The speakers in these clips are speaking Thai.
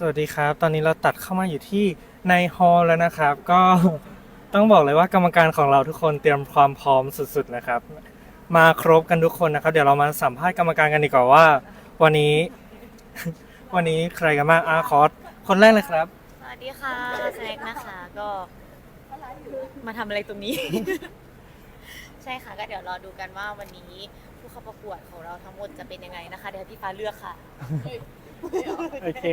สวัสดีครับ ตอนนี้เราตัดเข้ามาอยู่ที่ในฮอลล์แล้วนะครับ ก็ต้องบอกเลยว่ากรรมการของเราทุกคนเตรียมความพร้อมสุดๆนะครับ มาครบกันทุกคนนะครับ เดี๋ยวเรามาสัมภาษณ์กรรมการกันดีกว่าว่า วันนี้ วันนี้ใครกันบ้างอาคอสคนแรกเลยครับ สวัสดีค่ะแซกนะคะก็มาทำอะไรตรงนี้ ใช่ค่ะก็เดี๋ยวรอดูกันว่าวันนี้ผู้เข้าประกวดของเราทั้งหมดจะเป็นยังไงนะคะ เดี๋ยวให้พี่ฟ้าเลือกค่ะ โอเค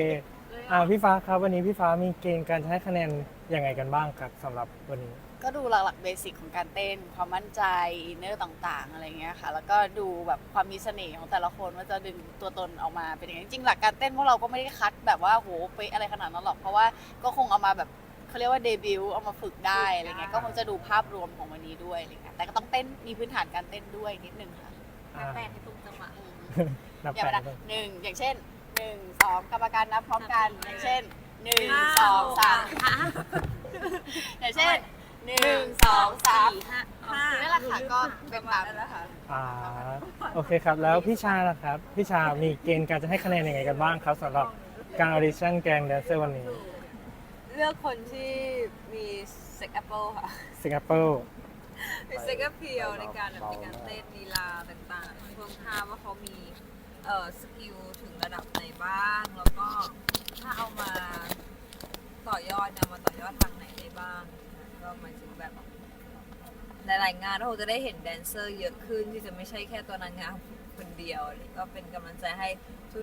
อ่าพี่ฟ้าครับวันนี้พี่ฟ้ามีเกณฑ์การให้คะแนนยังไงกันบ้างครับสำหรับวันนี้ ก็ดูหลักๆเบสิกของการเต้น ความมั่นใจอินเนอร์ต่างๆ อะไรเงี้ยค่ะ แล้วก็ดูแบบความมีเสน่ห์ของแต่ละคนว่าจะดึงตัวตนออกมาเป็นยังไงจริงๆหลักการเต้นพวกเราก็ไม่ได้คัดแบบว่าโหไปะอะไรขนาดนั้นหรอก เพราะว่าก็คงเอามาแบบเขาเรียกว่าเดบิวต์เอามาฝึกได้อะไรเงี้ยก็คงจะดูภาพรวมของวันนี้ด้วยอะไรเงี้ยแต่ก็ต้องเต้นมีพื้นฐานการเต้นด้วยนิดนึงค่ะอ่าแปดให้ตรงจังหวะนับอย่างแปเวดลาหนึ่งอย่างเช่นห นึ่งสองกรรมการนับพร้อมกันอย่างเช่นหนึ่งสองสามอย่างเช่นหนึ่งสองสามห้านั่นแหละค่ะก็เป็นตามนั้นแหละค่ะอ่าโอเคครับ แล้วพี่ชาล่ะครับ พี่ชามีเกณฑ์การจะให้คะแนนยังไงกันบ้างครับสำหรับการออดิชั่นแกงแดนเซอร์วันนี้เลือกคนที่มีเซ็กแอปเปิลค่ะสิงคโปร์มีเซ็กแอปเพียวในการแบบในการเต้นลีลาต่างๆเพิ่มท่าว่าเขามี เอ่อสกิลถึงระดับไหนบ้าง แล้วก็ถ้าเอามาต่อยอดเนี่ยมาต่อยอดทางไหนได้บ้างก็หมายถึงแบบ หลายๆงานเราคงจะได้เห็นแดนเซอร์เยอะขึ้นที่จะไม่ใช่แค่ตัวนางงามคนเดียวอะไรก็เป็นกำลังใจให้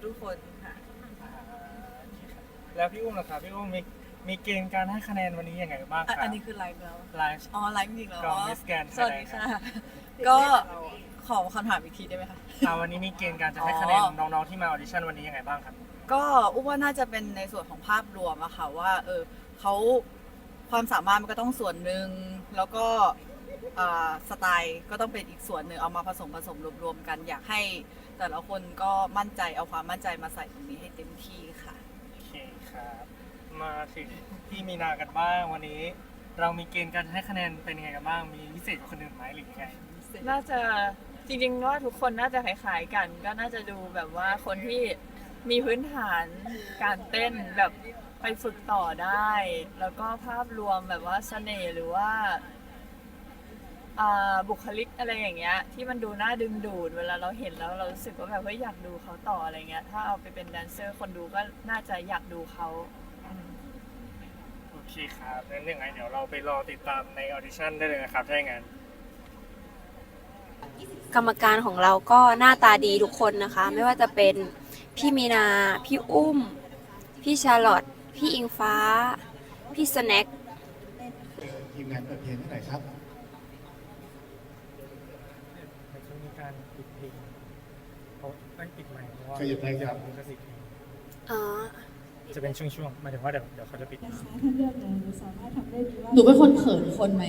ทุกๆคนค่ะ แล้วพี่อุ้มล่ะครับพี่อุ้มมีมีเกณฑ์การให้คะแนนวันนี้ยังไงบ้างครับอันนี้คือไลฟ์แล้ว ไลฟ์ อ๋อไลฟ์จริงๆแล้วกอง Miss Grand สวัสดีค่ะ Thailand ก็ ขอคำถามอีกทีได้ไหมคะ อ่าวันนี้มีเกณฑ์การจะให้คะแนนอ๋อน้องๆที่มาออดิชั่นวันนี้ยังไงบ้างครับ ก็อุ้มว่าน่าจะเป็นในส่วนของภาพรวมอะค่ะว่าเออเขาความสามารถมันก็ต้องส่วนหนึ่งแล้วก็อ่าสไตล์ก็ต้องเป็นอีกส่วนหนึ่งเอามาผสมผสมรวมๆกัน อยากให้ แต่ละคนก็มั่นใจเอาความมั่นใจมาใส่ตรงนี้ให้เต็มที่ค่ะ โอเคครับ มาถึงพี่มีนากันบ้างวันนี้ เรามีเกณฑ์การให้คะแนนเป็นยังไงกันบ้าง มีพิเศษกว่าคนอื่นไหมหรือยังไงน่าจะ จริงๆว่าทุกคนน่าจะคล้ายๆกัน ก็น่าจะดูแบบว่าคนที่มีพื้นฐานการเต้นแบบไปฝึกต่อได้ แล้วก็ภาพรวมแบบว่าเสน่ห์หรือว่าบุคลิกอะไรอย่างเงี้ย ที่มันดูน่าดึงดูดเวลาเราเห็นแล้วเรารู้สึกว่าแบบเฮ้ยอยากดูเขาต่ออะไรเงี้ย ถ้าเอาไปเป็นแดนเซอร์คนดูก็น่าจะอยากดูเขาโอเคครับงั้นยังไงเดี๋ยวเราไปรอติดตามในออดิชั่นได้เลยนะครับถ้าอย่างนั้น กรรมการของเราก็หน้าตาดีทุกคนนะคะ ไม่ว่าจะเป็นพี่มีนา พี่อุ้ม พี่ชาร์ลอตพี่อิงฟ้า พี่สแน็คทีมงานเปิดเพลงให้หน่อยครับมันจะมีการปิดเพลงเพราะไม่ปิดใหม่เพราะว่าขยับไปครับลิขสิทธิ์เพลงอ๋อจะเป็นช่วงๆหมายถึงว่าเดี๋ยวเดี๋ยวเขาจะปิดหนูเป็นคนเขินคนไหม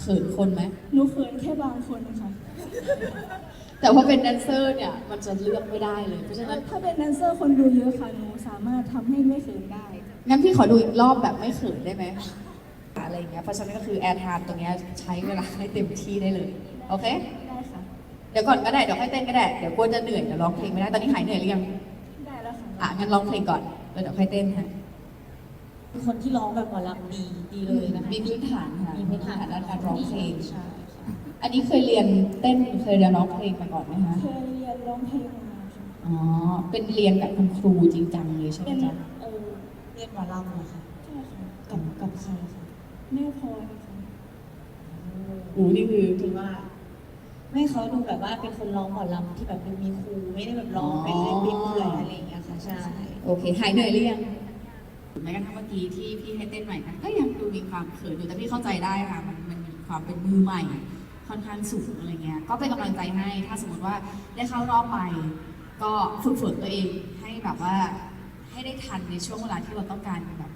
เขินคนไหม หนูเขินแค่บางคนค่ะแต่พอเป็นแดนเซอร์เนี่ยมันจะเลือกไม่ได้เลย เพราะฉะนั้นถ้าเป็นแดนเซอร์คนดูเยอะค่ะหนูสามารถทำให้ไม่เขินได้ งั้นพี่ขอดูอีกรอบแบบไม่เขินได้ไหมอะไรอย่างเงี้ย เพราะฉะนั้นก็คือแอร์ไทม์ตรงเนี้ยใช้เวลาให้เต็มที่ได้เลย โอเค ได้ค่ะ เดี๋ยวก่อนก็ได้ เดี๋ยวค่อยเต้นก็ได้ เดี๋ยวกลัวจะเหนื่อย เดี๋ยวร้องเพลงไม่ได้ ตอนนี้หายเหนื่อยหรือยัง ได้แล้วค่ะ อะงั้นร้องเพลงก่อน แล้วเดี๋ยวค่อยเต้นฮะ คนที่ร้องแบบหมอลำดีดีเลยนะคะ มีพื้นฐานค่ะมีพื้นฐาน ด้านการร้องเพลง ใช่ค่ะอันนี้เคยเรียนเต้นเคยเรียนร้องเพลงมาก่อนไหมคะเคยเรียนร้องเพลงมาค่ะอ๋อเป็นเรียนแบบคุณครูจริงจังเลยใช่ไหมเป็นจ๊ะเออเรียนหมอลำเหรอคะใช่ค่ะกับกับใครคะแม่พลอยค่ะโอ้นี่คือถือว่าแม่เขาดูแบบว่าเป็นคนร้องหมอลำที่แบบดูมีครูไม่ได้แบบร้องเป็นเล่นเป็นเปื่อยอะไรอย่างเงี้ยค่ะใช่ โอเคหายเหนื่อยหรือยัง แม้กระทั่งเมื่อกี้ที่พี่ให้เต้นใหม่นะก็ยังดูมีความเขินอยู่แต่พี่เข้าใจได้ค่ะมันมันมีความเป็นมือใหม่ ค่อนข้างสูงอะไรเงี้ยก็เป็นกำลังใจให้ถ้าสมมติว่าได้เข้ารอบไป ก็ฝึกฝนตัวเองให้แบบว่าให้ได้ทันในช่วงเวลาที่เราต้องการแบบ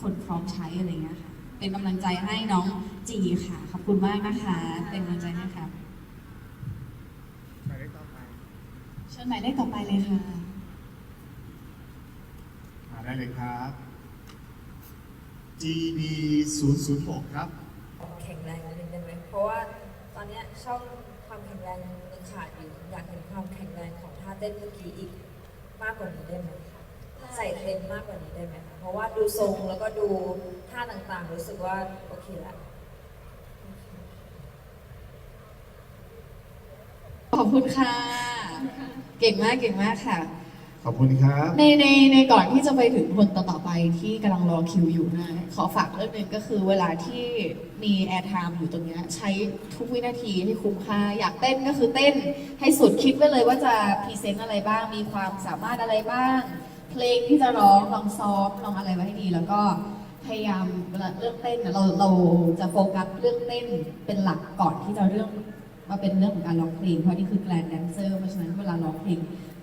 คนพร้อมใช้อะไรเงี้ยค่ะเป็นกำลังใจให้น้องจีค่ะขอบคุณมากนะคะ เป็นกำลังใจให้ค่ะเชิญหมายเลขต่อไปเลยค่ะมาได้เลยครับ GB 0 0 6ครับ แข็งแรงนิดนึงได้ไหมเพราะว่าตอนเนี้ยช่องความแข็งแรงยังขาดอยู่ อยากเห็นความแข็งแรงของท่าเต้นเมื่อกี้อีกมากกว่านี้ได้ไหมคะใส่เต็มมากกว่านี้ได้ไหมคะเพราะว่าดูทรงแล้วก็ดูท่าต่างๆ รู้สึกว่าโอเคละขอบคุณค่ะ เก่งมากเก่งมากค่ะ ขอบคุณครับ ในในในก่อนที่จะไปถึงคนต่อๆไปที่กำลังรอคิวอยู่นะขอฝากเรื่องหนึ่งก็คือเวลาที่มีแอร์ไทม์อยู่ตรงเนี้ยใช้ทุกวินาทีให้คุ้มค่า อยากเต้นก็คือเต้นให้สุดคิดไว้เลยว่าจะพรีเซนต์อะไรบ้าง มีความสามารถอะไรบ้าง เพลงที่จะร้องลองซ้อมลองอะไรไว้ให้ดี แล้วก็พยายามเวลาเรื่องเต้นน่ะเราเราจะโฟกัสเรื่องเต้นเป็นหลักก่อนที่จะเรื่องมาเป็นเรื่องของการร้องเพลงเพราะนี่คือแกลนแดนเซอร์เพราะฉะนั้นเวลาร้องเพลง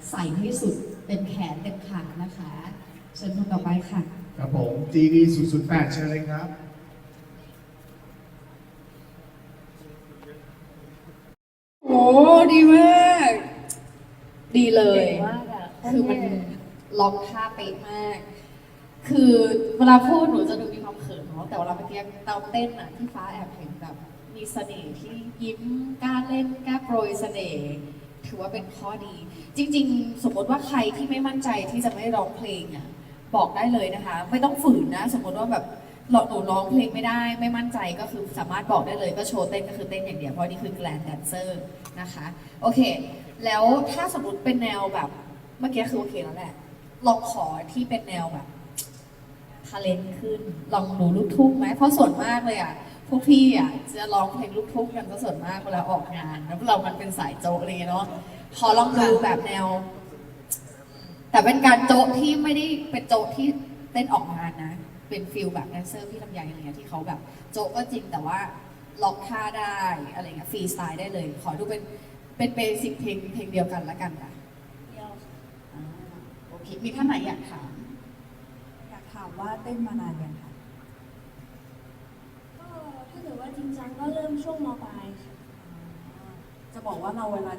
ใส่ให้สุด เต็มแขนเต็มขานะคะเชิญคนต่อไปค่ะ ครับผม GD 008เชิญเลยครับ โอ้ดีมาก ดีเลยเก่งมากอะคือมันล็อกท่าเป๊ะมาก คือเวลาพูดหนูจะดูมีความเขินเนาะแต่เวลาเมื่อกี้เตาเต้นอะที่ฟ้าแอบเห็นแบบ มีเสน่ห์ที่ยิ้มกล้าเล่นกล้าโปรยเสน่ห์ ถือว่าเป็นข้อดี จริง ๆ สมมติว่าใครที่ไม่มั่นใจที่จะไม่ร้องเพลงอะบอกได้เลยนะคะ ไม่ต้องฝืนนะ สมมติว่าแบบเราหนูร้องเพลงไม่ได้ไม่มั่นใจก็คือสามารถบอกได้เลยก็โชว์เต้นก็คือเต้นอย่างเดียวเพราะนี่คือแกลนแดนเซอร์นะคะโอเค แล้วถ้าสมมติเป็นแนวแบบเมื่อกี้คือโอเคแล้วแหละลองขอที่เป็นแนวแบบทาเลนขึ้นลองดูลูกทุ่งไหมเพราะส่วนมากเลยอะ พวกพี่อะจะร้องเพลงลูกทุ่งกันซะส่วนมากเวลาออกงาน แล้วเรามันเป็นสายโจ๊กอะไรอย่างเงี้ยเนาะขอลองดูแบบแนว แต่เป็นการโจ๊กที่ไม่ได้เป็นโจ๊กที่เต้นออกงานนะ เป็นฟิลแบบแดนเซอร์พี่ลำไยอะไรเงี้ยที่เขาแบบ โจ๊กก็จริงแต่ว่าล็อกท่าได้อะไรเงี้ยฟรีสไตล์ได้เลย ขอดูเป็นเป็นเบสิกเพลงเพลงเดียวกันละกันค่ะอ่าโอเคมีท่านไหนอยากถามอยากถามว่าเต้นมานานยังคะก็ ถ้าเกิดว่าจริงจังก็เริ่มช่วงมปลายค่ะจะบอกว่าเราเวลา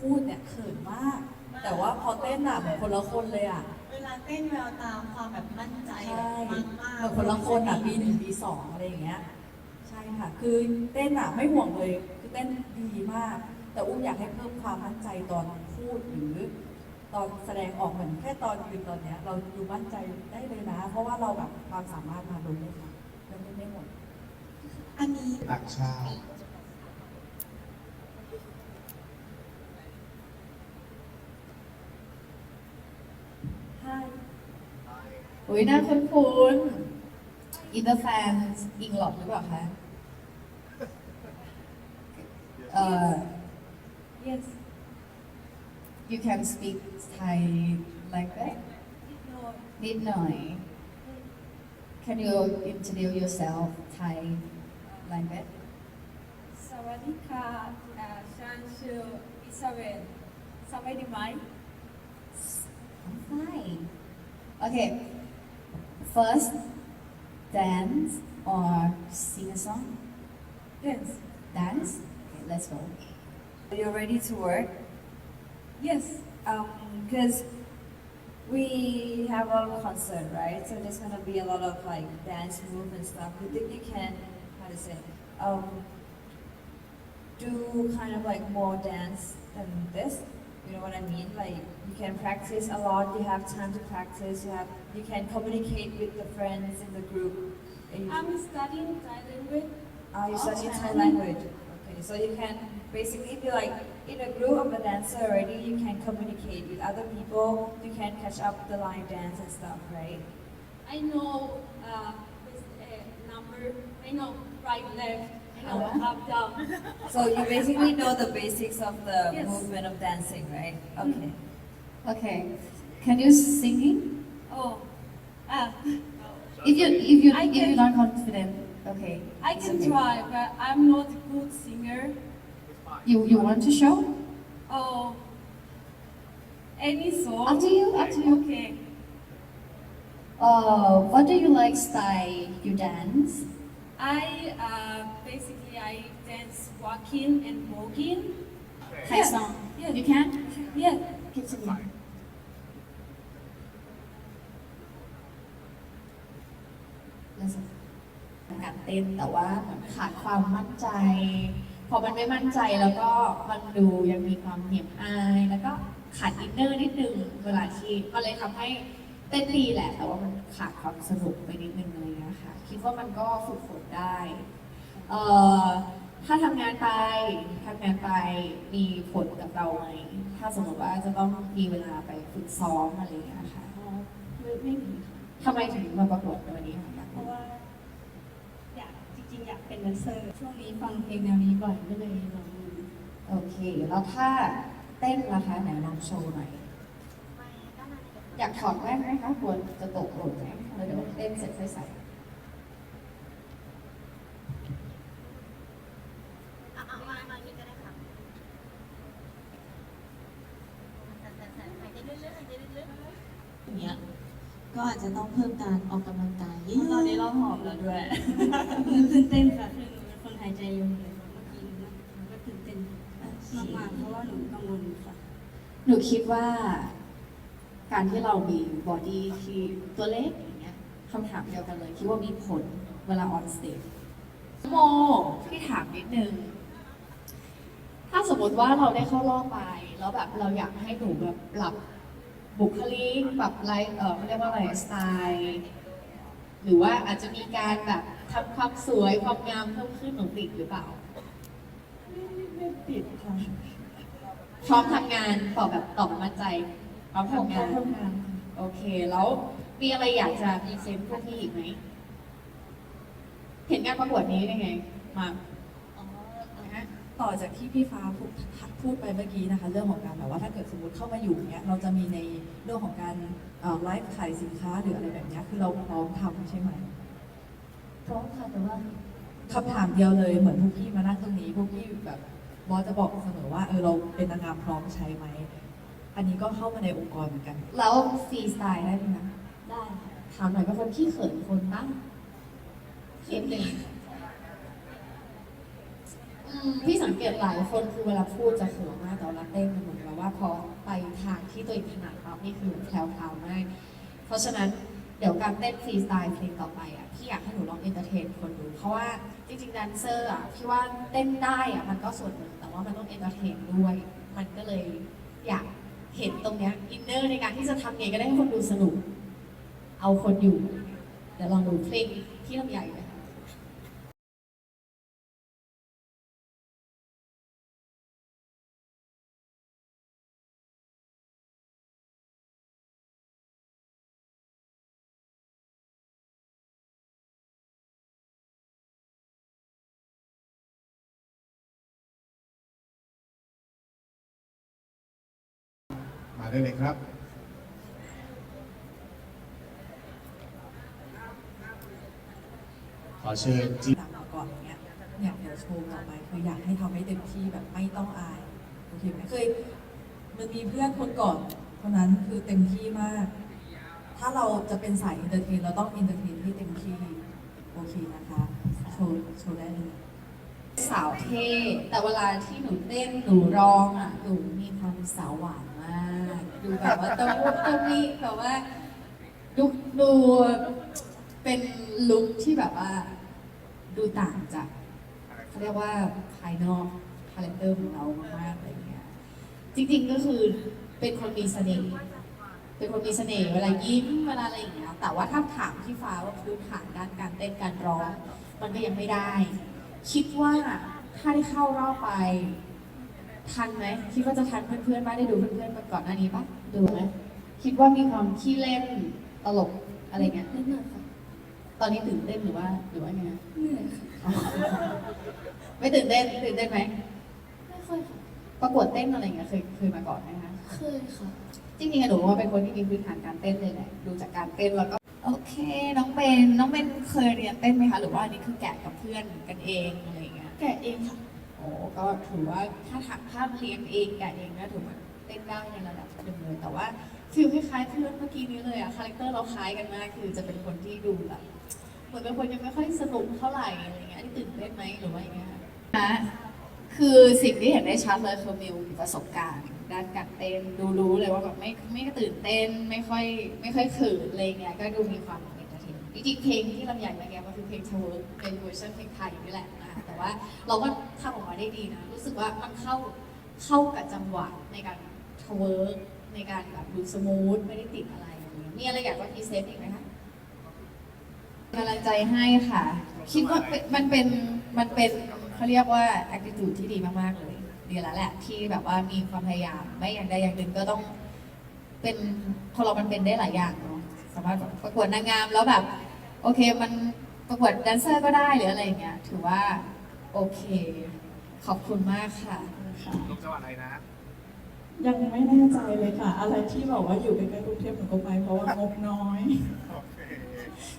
พูดเนี่ยเขินมาก แต่ว่าพอเต้นอะเหมือนคนละคนเลยอะเวลาเต้นแววตาความแบบมั่นใจใช่มากมากเหมือนคนละคนอะปีหนึ่งปีสองอะไรอย่างเงี้ย ใช่ค่ะ คือเต้นอะไม่ห่วงเลย คือเต้นดีมาก แต่อุ้มอยากให้เพิ่มความมั่นใจตอนพูดหรือ ตอนแสดงออกเหมือนแค่ตอนยืนตอนเนี้ย เราดูมั่นใจได้เลยนะ เพราะว่าเราแบบความสามารถมาล้นเลยค่ะยังไม่ได้หมด อันนี้ต่างชาติอุ้ยน่าคุ้นคุ้นอินเตอร์แฟนอิงหลอดหรือเปล่าคะเอ่อ yes you can speak Thai like that นิดหน่อย can you introduce yourself Thai like that สวัสดีค่ะฉันชื่ออิซาเบลสบายดีไหม I'm fine okay first dance or sing a song yes dance okay let's go Are you ready to work yes um because we have a lot of concert right so there's gonna be a lot of like dance move and stuff you think you can how to say um do kind of like more dance than this you know what I mean like you can practice a lot you have time to practice you have you can communicate with the friends in the group you- I'm studying Thai language. are you studying Thai Thai. language? Okay, so you can basically be like in a group of a dancer already, you can communicate with other people, you can catch up the line dance and stuff, right? I know uh, this uh, number. I know right, left. I know Uh-huh. up, down. So you basically know the basics of the Yes. movement of dancing, right? Okay. okay can you singing Oh, ah, If you if you I if can- you're not confident, okay. I it's can okay. try, but I'm not a good singer. You you want to show? Oh, any song? Up to you. Up to you. Okay. Uh, what do you like style you dance? I uh, basically I dance walking and walking. Thai Yeah. song. Yeah. You can? Yeah. Give to me. Listen. การเต้นแต่ว่าเหมือนขาดความมั่นใจ พอมันไม่มั่นใจแล้วก็มันดูยังมีความเหนียมอาย แล้วก็ขาดอินเนอร์นิดนึงเวลาที่ก็เลยทำให้เต้นดีแหละ แต่ว่ามันขาดความสนุกไปนิดนึงอะไรเงี้ย ค่ะ คิดว่ามันก็ฝึกฝนได้เอ่อถ้าทำงานไปทำงานไปมีผลกับเราไหมถ้าสมมติว่าจะต้องมีเวลาไปฝึกซ้อมอะไรเงี้ยค่ะไม่ไม่มีค่ะทำไมถึงมาประกวดในวันนี้คะอยากเพรู้ราะว่า อยากจริงๆ อยากเป็นแดนเซอร์ ช่วงนี้ฟังเพลงแนวนี้บ่อยก็เลยลองดูโอเค แล้วถ้าเต้นล่ะคะไหนลองโชว์หน่อยอยากถอดแว่นไหมคะควรจะตกหล่นไหมแล้วเดี๋ยวเต้นเสร็จค่อยใส่ เอาเอามามานี่ก็ได้ค่ะหายใจลึกๆหายใจลึกๆ อย่างเงี้ย ก็อาจจะต้องเพิ่มการออกกำลังกายเยอะตอนนี้เราหอมแล้วด้วยคือตื่นเต้นค่ะคือหนูเป็นคนหายใจเร็วเลยเมื่อกี้หนูก็ตื่นเต้นมากๆเพราะว่าหนูกังวลค่ะ หนูคิดว่า การที่เรามีบอดี้ที่ตัวเล็กอย่างเงี้ยคำถามเดียวกันเลย คิดว่ามีผลเวลาออนสเตจโมพี่ถามนิดนึง ถ้าสมมติว่าเราได้เข้ารอบไป แล้วแบบเราอยากให้หนูแบบปรับ บุคลิกปรับไลฟ์เออเขาเรียกว่าอะไรสไตล์หรือว่าอาจจะมีการแบบทำความสวยความงามเพิ่มขึ้นหนูติดหรือเปล่าไม่ปิดค่ะพร้อมทำงานตอบแบบตอบแบบมั่นใจพร้อมทำงานทำงานโอเคแล้วมีอะไรอยากจะมีเซนต์พวกพี่อีกไหมเห็นงานประกวดนี้ได้ไงมานะฮะ ต่อจากที่พี่ฟ้าพูดพูดไปเมื่อกี้นะคะ เรื่องของการแบบว่าถ้าเกิดสมมติเข้ามาอยู่เนี้ยเราจะมีในเรื่องของการเอ่อไลฟ์ขายสินค้าหรืออะไรแบบเนี้ยคือเราพร้อมทำใช่ไหมพร้อมค่ะแต่ว่าคำถามเดียวเลยเหมือนพวกพี่มานั่งตรงนี้พวกพี่แบบบอสจะบอกเสมอว่าเออเราเป็นนางงามพร้อมใช้ไหมอันนี้ก็เข้ามาในองค์กรเหมือนกัน แล้วฟรีสไตล์ได้ไหมคะได้ค่ะถามหน่อยเป็นคนขี้เขินคนบ้างเขินหนึ่งอืม พี่สังเกตหลายคนคือเวลาพูดจะเขินมากแต่เวลาเต้นมันเหมือนกับว่าพอไปทางที่ตัวเองถนัดปั๊บนี่คือแพลวๆมากเพราะฉะนั้นเดี๋ยวการเต้นฟรีสไตล์เพลงต่อไปอะพี่อยากให้หนูลองเอนเตอร์เทนคนดูเพราะว่าจริงๆแดนเซอร์อะพี่ว่าเต้นได้อะมันก็ส่วนหนึ่งแต่ว่ามันต้องเอนเตอร์เทนด้วย มันก็เลยอยากเห็นตรงเนี้ยอินเนอร์ในการที่จะทำไงก็ได้ให้คนดูสนุก เอาคนอยู่เดี๋ยวลองดูเพลงที่ลำใหญ่ มาได้เลยครับ ขอเชิญจีหลังมาก่อนอย่างเงี้ยเนี่ยเดี๋ยวโชว์ต่อไปคืออยากให้ทำให้เต็มที่แบบไม่ต้องอายโอเคไหมเคยมันมีเพื่อนคนก่อนคนนั้นคือเต็มที่มาก ถ้าเราจะเป็นสายเอนเตอร์เทนเราต้องเอนเตอร์เทนให้เต็มที่โอเคนะคะโชว์โชว์ได้เลยสาวเท่แต่เวลาที่หนูเต้นหนูร้องอะหนูมีความสาวหวานมาก ดูแบบว่าตะมุตะมิแบบว่าดูดูเป็นลุคที่แบบว่า ดูต่างจากเขาเรียกว่าภายนอกคาแรคเตอร์ของเรามากๆอะไรเงี้ยจริงๆก็คือเป็นคนมีเสน่ห์เป็นคนมีเสน่ห์เวลายิ้มเวลาอะไรอย่างเงี้ยแต่ว่าถ้าถามพี่ฟ้าว่าพื้นฐานด้านการเต้นการร้อง มันก็ยังไม่ได้ คิดว่าถ้าได้เข้ารอบไป ทันไหมคิดว่าจะทันเพื่อนๆบ้างได้ดูเพื่อนๆมาก่อนหน้านี้ปะดูไหมคิดว่ามีความขี้เล่นตลกอะไรเงี้ยนิดหน่อยค่ะตอนนี้ตื่นเต้นหรือว่าหรือว่าไงนะเหนื่อยค่ะอ๋อไม่ตื่นเต้นตื่นเต้นไหมไม่ค่อยค่ะประกวดเต้นอะไรเงี้ยเคยเคยมาก่อนไหมคะเคยค่ะจริงๆอะหนูว่าเป็นคนที่มีพื้นฐานการเต้นเลยแหละดูจากการเต้นแล้วก็โอเค น้องเบนน้องเบนเคยเรียนเต้นไหมคะหรือว่าอันนี้คือแกะกับเพื่อนกันเองอะไรอย่างเงี้ยแกะเองค่ะโอ้ ก็ถือว่าถ้าถักภาพเรียนเองแกะเองก็ถือว่าเต้นได้ในระดับหนึ่งเลยแต่ว่าฟิลคล้ายๆเพื่อนเมื่อกี้นี้เลยอะคาแรคเตอร์เราคล้ายกันมากคือจะเป็นคนที่ดูแบบเหมือนเป็นคนยังไม่ค่อยสนุกเท่าไหร่อะไรเงี้ยอันนี้ตื่นเต้นไหมหรือว่าอย่างเงี้ยคะคือสิ่งที่เห็นได้ชัดเลยคือมิวมีประสบการณ์ ด้านการเต้นดูรู้เลยว่าแบบไม่ไม่ตื่นเต้นไม่ค่อยไม่ค่อยขินอะไรเงี้ยก็ดูมีความเอนเตอร์เทนจริงๆเพลงที่ลำใหญ่เมื่อกี้มันคือเพลงเทเวิร์กเป็นเวอร์ชันเพลงไทยนี่แหละ แต่ว่าเราก็ทำออกมาได้ดีนะ รู้สึกว่ามันเข้าเข้ากับจังหวะในการทเวิร์กในการแบบดูสมูทไม่ได้ติดอะไรอะไรมีอะไรอยากจะพรีเซนต์อีกไหมคะกำลังใจให้ค่ะ คิดว่าเป็นมันเป็นมันเป็นเขาเรียกว่า attitude ที่ดีมากๆเลย ดีแล้วแหละที่แบบว่ามีความพยายาม ไม่อย่างใดอย่างหนึ่งก็ต้องเป็นคนเรามันเป็นได้หลายอย่างเนาะสามารถประกวดนางงามแล้วแบบ โอเคมัน ประกวดแดนเซอร์ก็ได้หรืออะไรอย่างเงี้ย ถือว่าโอเค ขอบคุณมากค่ะลูกจังหวัดอะไรนะ ยังไม่แน่ใจเลยค่ะ อะไรที่บอกว่าอยู่ใกล้ๆกรุงเทพหนูก็ไปเพราะว่างบน้อย โอเค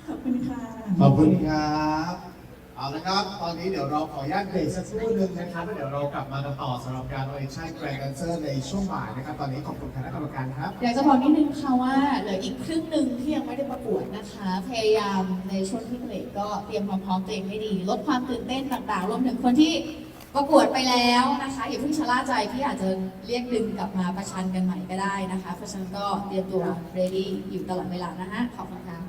ขอบคุณค่ะ ขอบคุณครับ เอาละครับ ตอนนี้เดี๋ยวเราขออนุญาตเบรกสักครู่หนึ่งนะครับแล้วเดี๋ยวเรากลับมากันต่อสำหรับการออดิชั่นแกรนด์แดนเซอร์ในช่วงบ่ายนะครับ ตอนนี้ขอบคุณคณะกรรมการครับ อยากจะบอกนิดนึงค่ะว่าเหลืออีกครึ่งหนึ่งที่ยังไม่ได้ประกวดนะคะ พยายามในช่วงที่เหลือก็เตรียมความพร้อมตัวเองให้ดี ลดความตื่นเต้นต่างๆ รวมถึงคนที่ประกวดไปแล้วนะคะอย่าเพิ่งชะล่าใจพี่อาจจะเรียกดึงกลับมาประชันกันใหม่ก็ได้นะคะ เพราะฉะนั้นก็เตรียมตัว ready อยู่ตลอดเวลานะฮะขอบคุณค่ะ